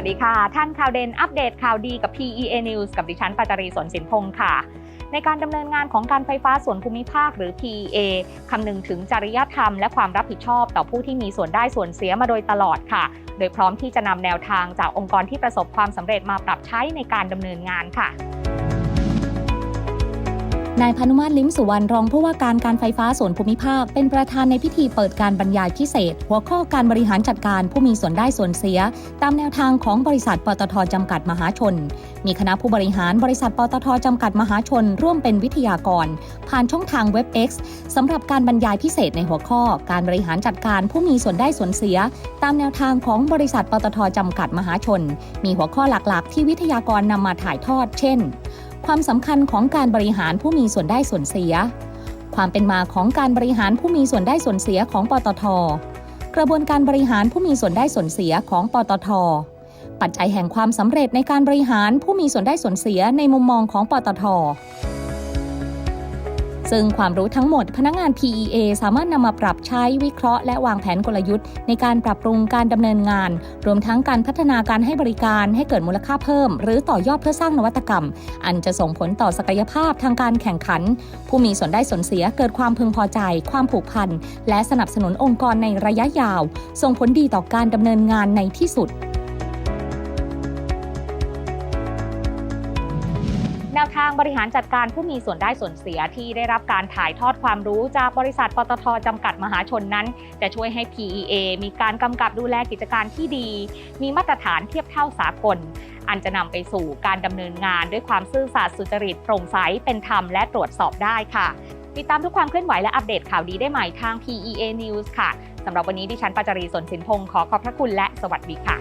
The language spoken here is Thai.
สดีค่ะ ท่านข่าวเด่นอัปเดตข่าวดีกับ PEA News กับดิฉันปัจจารีสนสินพงศ์ค่ะ ในการดำเนินงานของการไฟฟ้าส่วนภูมิภาคหรือ PEA คำนึงถึงจริยธรรมและความรับผิดชอบต่อผู้ที่มีส่วนได้ส่วนเสียมาโดยตลอดค่ะ โดยพร้อมที่จะนำแนวทางจากองค์กรที่ประสบความสำเร็จมาปรับใช้ในการดำเนินงานค่ะ นายพานุมาตรลิ้มสุวรรณรองผู้ว่าการการไฟฟ้าส่วนภูมิภาค เป็นประธานในพิธีเปิดการบรรยายพิเศษ หัวข้อการบริหารจัดการผู้มีส่วนได้ส่วนเสีย ตามแนวทางของบริษัทปตทจำกัดมหาชน มีคณะผู้บริหารบริษัทปตทจำกัดมหาชน ร่วมเป็นวิทยากร ผ่านช่องทางเว็บ X สำหรับการบรรยายพิเศษในหัวข้อ การบริหารจัดการผู้มีส่วนได้ส่วนเสีย ตามแนวทางของบริษัทปตทจำกัดมหาชน มีหัวข้อหลักๆ ที่วิทยากรนำมาถ่ายทอด เช่น ความสำคัญของการบริหารผู้มีส่วนได้ส่วนเสีย ความเป็นมาของการบริหารผู้มีส่วนได้ส่วนเสียของปตท กระบวนการบริหารผู้มีส่วนได้ส่วนเสียของปตท ปัจจัยแห่งความสำเร็จในการบริหารผู้มีส่วนได้ส่วนเสียในมุมมองของปตท ซึ่งความรู้ทั้งหมดพนักงาน PEA สามารถนำมาปรับใช้วิเคราะห์และวางแผนกลยุทธ์ ในการปรับปรุงการดำเนินงาน รวมทั้งการพัฒนาการให้บริการให้เกิดมูลค่าเพิ่ม หรือต่อยอดเพื่อสร้างนวัตกรรม อันจะส่งผลต่อศักยภาพทางการแข่งขัน ผู้มีส่วนได้ส่วนเสียเกิดความพึงพอใจ ความผูกพันและสนับสนุนองค์กรในระยะยาว ส่งผลดีต่อการดำเนินงานในที่สุด แนวทางบริหารจัดการผู้มีส่วนได้ส่วนเสียที่ได้รับการถ่ายทอดความรู้จากบริษัทปตทจำกัดมหาชนนั้น จะช่วยให้ PEA มีการกำกับดูแลกิจการที่ดี มีมาตรฐานเทียบเท่าสากล อันจะนำไปสู่การดำเนินงานด้วยความซื่อสัตย์สุจริตโปร่งใสเป็นธรรมและตรวจสอบได้ค่ะ ติดตามทุกความเคลื่อนไหวและอัปเดตข่าวดีได้ใหม่ทาง PEA News ค่ะสำหรับวันนี้ดิฉันปัจจรีสนสินพงศ์ขอขอบพระคุณและสวัสดีค่ะ